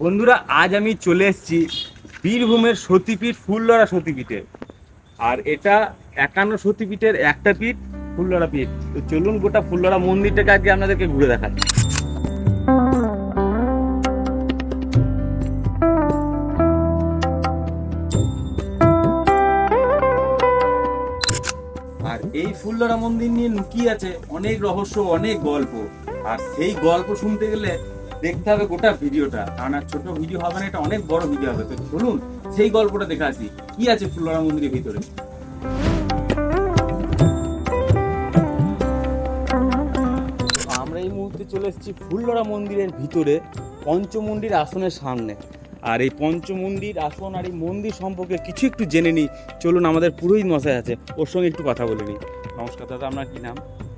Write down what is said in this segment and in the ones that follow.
বন্ধুরা, আজ আমি চলে এসেছি বীরভূমের সতীপীঠ, ফুললড়া সতীপীঠে। আর এটা একান্ন সতীপীঠের একটা পীঠ, ফুললড়া পীঠ। তো চলুন গোটা ফুললড়া মন্দিরটাকে আজকে আপনাদেরকে ঘুরে দেখাচ্ছি। আর এই ফুললড়া মন্দির নিয়ে লুকিয়ে আছে অনেক রহস্য, অনেক গল্প। আর সেই গল্প শুনতে গেলে দেখতে হবে গোটা ভিডিওটা। কারণ আর ছোট ভিডিও হবে না, এটা অনেক বড় ভিডিও হবে। তো চলুন সেই গল্পটা দেখে আসি। কি আছে ফুললড়া মন্দিরের ভিতরে? আমরা এই মুহূর্তে চলে এসেছি ফুললড়া মন্দিরের ভিতরে পঞ্চমন্দির আসনের সামনে। আর এই পঞ্চমন্দির আসন আর এই মন্দির সম্পর্কে কিছু একটু জেনে নিই। চলুন আমাদের পুরোহিত মশাই আছে, ওর সঙ্গে একটু কথা বলে নিই। নমস্কার দাদা, আপনার কি নাম?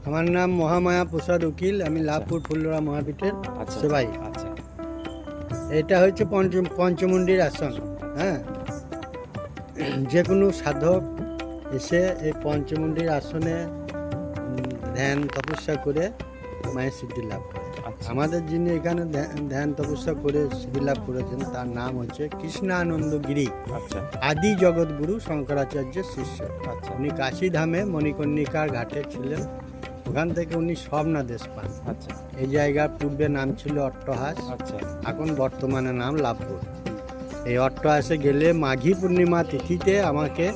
আমার নাম মহামায়া প্রসাদ উকিল আমি লাভপুর ফুল্লরা মহাপীঠের আচ্ছা সেবাই। আচ্ছা। এটা হচ্ছে পঞ্চম পঞ্চমন্ডির আসন হ্যাঁ? যে কোনো সাধক এসে এই পঞ্চমন্ডির আসনে ধ্যান তপস্যা করে মায়ের সিদ্ধি লাভ করে। আচ্ছা। আমাদের যিনি এখানে ধ্যা- ধ্যান তপস্যা করে সিদ্ধি লাভ করেছেন তার নাম হচ্ছে কৃষ্ণানন্দ গিরি। আচ্ছা। আদি জগৎগুরু শঙ্করাচার্যের শিষ্য। আচ্ছা। উনি কাশীধামে মণিকর্ণিকার ঘাটে ছিলেন। ওখান থেকে উনি স্বপ্নাদেশ পান। আচ্ছা। এই জায়গার পূর্বে নাম ছিল অট্টহাস। আচ্ছা। এখন বর্তমানে নাম লাভপুর। এই অট্টহাসে গেলে মাঘী পূর্ণিমা তিথিতে আমাকে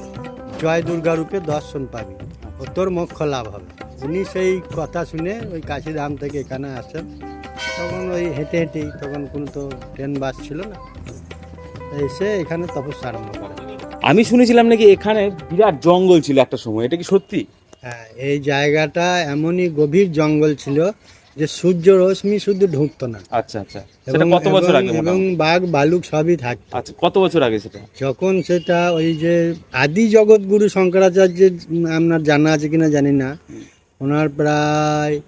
জয় দুর্গা রূপে দর্শন পাবি। ও তোর মোক্ষ লাভ হবে। উনি সেই কথা শুনে ওই কাশিধাম থেকে এখানে আসেন। তখন ওই হেঁটে হেঁটেই তখন কোনো তো ট্রেন বাস ছিল না। এসে এখানে তপস্যা আরম্ভ করে। আমি শুনেছিলাম নাকি এখানে বিরাট জঙ্গল ছিল একটা সময়। এটা কি সত্যি? হ্যাঁ এই জায়গাটা এমনই গভীর জঙ্গল ছিল যে সূর্য রশ্মি শুধু ঢুকতো না। আচ্ছা আচ্ছা। সেটা কত বছর এবং- আগে এবং বাঘ ভালুক সবই থাকতো। আচ্ছা কত বছর আগে সেটা? যখন সেটা ওই যে আদি জগৎগুরু শঙ্করাচার্যের আপনার জানা আছে কিনা জানি না। ওনার প্রায়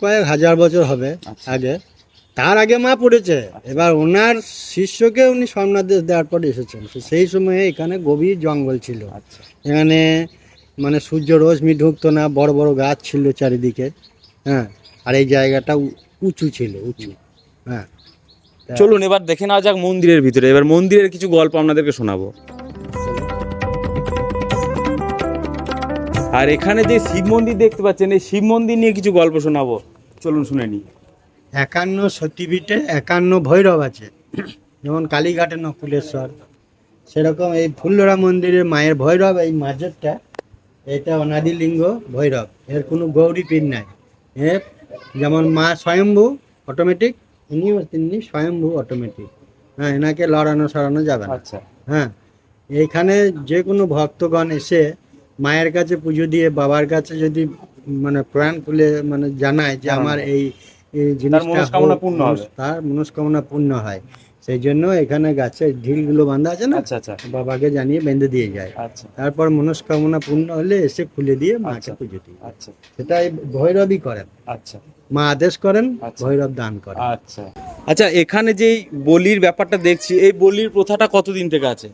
কয়েক হাজার বছর হবে আচ্ছা। আগে। তার আগে মা পড়েছে। এবার ওনার শিষ্যকে উনি সোমনাথ দেওয়ার পর এসেছেন। সেই সময়ে এখানে গভীর জঙ্গল ছিল। আচ্ছা। এখানে মানে সূর্য রশ্মি ঢুকতো না বড় বড় গাছ ছিল চারিদিকে হ্যাঁ আর এই জায়গাটা উঁচু ছিল উঁচু হ্যাঁ। চলুন এবার দেখে নেওয়া যাক মন্দিরের ভিতরে। এবার মন্দিরের কিছু গল্প আপনাদেরকে শোনাবো। আর এখানে যে শিব মন্দির দেখতে পাচ্ছেন এই শিব মন্দির নিয়ে কিছু গল্প শোনাবো। চলুন শুনে নিই। একান্ন সতীপীঠে একান্ন ভৈরব আছে। যেমন কালীঘাটে নকুলেশ্বর। সেরকম এই ফুল্লরা মন্দিরে মায়ের ভৈরব এই মাঝেরটা এটা অনাদি লিঙ্গ ভৈরব। এর কোনো গৌরী পীর নাই। এ যেমন মা স্বয়ম্ভু অটোমেটিক ইনিও তিনি স্বয়ম্ভু অটোমেটিক হ্যাঁ এনাকে লড়ানো সরানো যাবে না। আচ্ছা। হ্যাঁ এইখানে যে কোনো ভক্তগণ এসে মায়ের কাছে পুজো দিয়ে বাবার কাছে যদি মানে প্রাণ খুলে মানে জানায় যে আমার এই জিনিসটা। তার মনস্কামনা পূর্ণ হয়। সেই জন্য এখানে গাছের ঢিলগুলো বাঁধা আছে না? আচ্ছা আচ্ছা। বাবাকে জানিয়ে বেঁধে দিয়ে যায়। আচ্ছা। তারপর মনস্কামনা পূর্ণ হলে এসে খুলে দিয়ে মাকে আচ্ছা। পুজো দিয়ে আচ্ছা। সেটা ভৈরবই করেন। আচ্ছা। মা আদেশ করেন আচ্ছা। ভৈরব দান করেন। আচ্ছা। আচ্ছা এখানে যে বলির ব্যাপারটা দেখছি এই বলির প্রথাটা কতদিন থেকে আছে?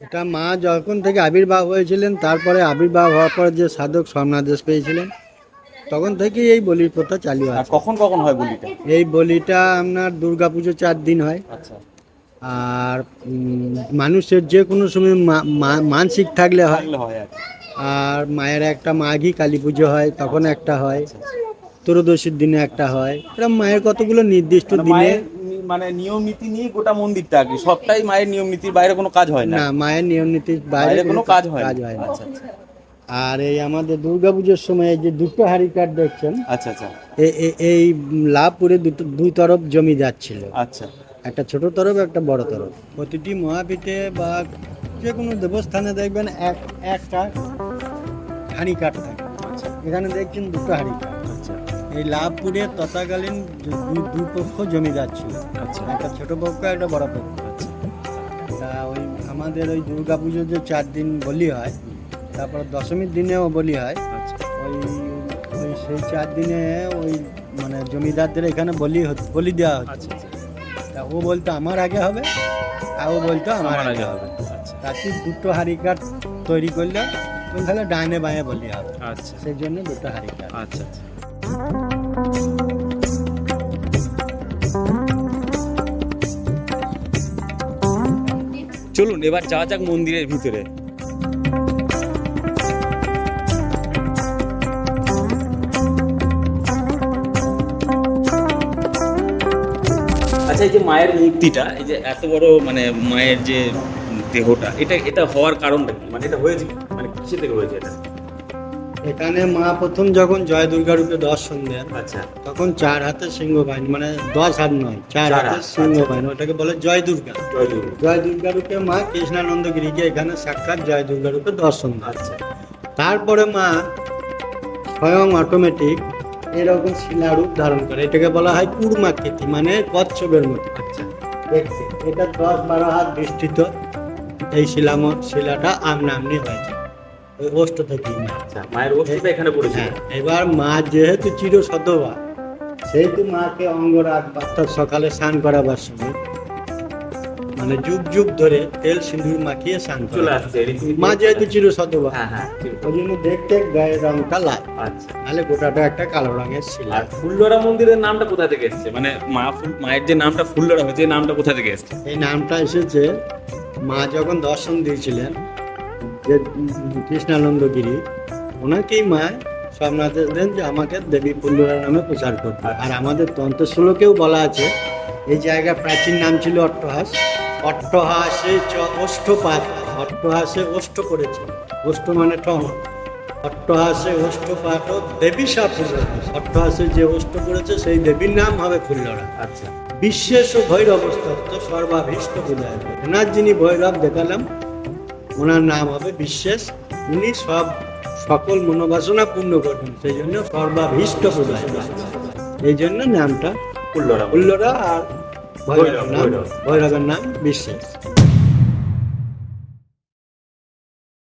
এটা মা যখন থেকে আবির্ভাব হয়েছিলেন তারপরে আবির্ভাব হওয়ার পর যে সাধক স্বর্ণাদেশ পেয়েছিলেন তখন থেকেই এই বলির প্রথা চালু আর আছে। কখন কখন হয় বলিটা? এই বলিটা আপনার দুর্গা দুর্গাপুজো চার দিন হয়। আচ্ছা। আর উম, মানুষের যে কোনো সময় মা- মা- মানসিক থাকলে হয়। থাকলে হয় আর কি। আর মায়ের একটা মাঘী কালী পুজো হয় তখন একটা হয়। আচ্ছা, আচ্ছা। ত্রয়োদশীর দিনে একটা হয়। এরকম মায়ের কতগুলো নির্দিষ্ট মানে দিনে মায়ের নি- মানে নিয়ম নীতি নিয়ে গোটা মন্দিরটা আর কি। সবটাই মায়ের নিয়ম নীতির বাইরে কোনো কাজ হয় না। না মায়ের নিয়ম নীতির বাইরে কোনো কাজ হয় না। কাজ হয় না। আচ্ছা আচ্ছা। আর এই আমাদের দুর্গাপুজোর সময় এই যে দুটো হাড়ি কাঠ দেখছেন আচ্ছা আচ্ছা। এই লাভপুরে দুটো দুই তরফ জমি যাচ্ছিল। আচ্ছা। একটা ছোট তরফ একটা বড় তরফ। প্রতিটি মহাপীঠে বা যে কোনো দেবস্থানে দেখবেন এক একটা হাঁড়ি কাঠ থাকে। আচ্ছা। এখানে দেখছেন দুটো হাঁড়ি কাঠ। আচ্ছা। এই লাভপুরে তথাকালীন দুই পক্ষ জমি যাচ্ছিল। আচ্ছা। একটা ছোট পক্ষ একটা বড় পক্ষ। আচ্ছা। তা ওই আমাদের ওই দুর্গা পুজোর যে চার দিন বলি হয় তারপর দশমীর দিনেও বলি হয়। আচ্ছা। ওই ওই সেই চার দিনে ওই মানে জমিদারদের এখানে বলি বলি দেওয়া হচ্ছে আচ্ছা তা ও বলতো আমার আগে হবে। আর ও বলতো আমার আগে হবে। আচ্ছা। তাতে দুটো হাড়ি কাঠ তৈরি করলে তাহলে ডাইনে বাঁয়ে বলি হবে। আচ্ছা। সেই জন্য দুটো হাড়ি কাঠ। আচ্ছা আচ্ছা। চলুন এবার যাওয়া যাক মন্দিরের ভিতরে। আচ্ছা এই যে মায়ের মূর্তিটা এই যে এত বড় মানে মায়ের যে দেহটা এটা এটা হওয়ার কারণটা কি? মানে এটা হয়েছে মানে কিসে থেকে হয়েছে এটা? এখানে মা প্রথম যখন জয় দুর্গা রূপে দর্শন দেন আচ্ছা। তখন চার হাতে সিংহ বাহিনী মানে দশ হাত নয় চার হাতে হাত, সিংহ আচ্ছা। বাহিনী ওটাকে বলে জয় দুর্গা। জয় দুর্গা। জয় দুর্গা রূপে মা কৃষ্ণানন্দ গিরিকে এখানে সাক্ষাৎ জয় দুর্গা রূপে দর্শন দেন। আচ্ছা। তারপরে মা স্বয়ং অটোমেটিক এরকম শিলারূপ ধারণ করে। এটাকে বলা হয় কুর্মাকৃতি মানে কচ্ছপের মতো। আচ্ছা। দেখছি এটা দশ বারো হাত বিস্তৃত এই শিলাম শিলাটা আমনা আমনি হয়েছে ওই অষ্ট থেকে আচ্ছা মায়ের অস্তিত্ব এখানে পড়েছিল হ্যাঁ এবার মা যেহেতু চির সতবা সেহেতু মাকে অঙ্গরাগ সকালে স্নান করাবার সময় মানে যুগ যুগ ধরে তেল সিঁদুর মাখিয়ে স্নান চলে আসছে মা যেহেতু চির সতবা হ্যাঁ হ্যাঁ। ওই জন্য দেখতে গায়ের রংটা লাল। আচ্ছা। নাহলে গোটাটা একটা কালো রঙের শিলা। আর ফুল্লরা মন্দিরের নামটা কোথা থেকে এসেছে? মানে মা মায়ের যে নামটা ফুল্লরা হয়েছে এই নামটা কোথা থেকে এসেছে? এই নামটা এসেছে মা যখন দর্শন দিয়েছিলেন যে উম কৃষ্ণানন্দগিরি ওনাকেই মা স্বপ্নাথ দেন যে আমাকে দেবী পুল্লরা নামে প্রচার করতে। আর আমাদের তন্ত্র শ্লোকেও বলা আছে এই জায়গা প্রাচীন নাম ছিল অট্টহাস। অট্টহাসে অষ্টপাত অট্টহাসে অষ্ট করেছে। অষ্ট মানে ঠম অট্টহাসে অষ্টপাত ও দেবী সাপ অট্টহাসে যে অষ্ট করেছে সেই দেবীর নাম হবে ফুল্লরা আচ্ছা। বিশেষ ভৈরব তত্ত্ব সর্বাভীষ্ট বোঝায় ওনার যিনি ভৈরব দেখালাম ওনার নাম হবে বিশ্বাস উনি সব সকল মনোবাসনা পূর্ণ করবেন। সেই জন্য সর্বাভীষ্ট বোঝায় এই জন্য নামটা ফুল্লরা উল্লরা আর ভৈরব, নাম ভৈরবের নাম বিশ্বাস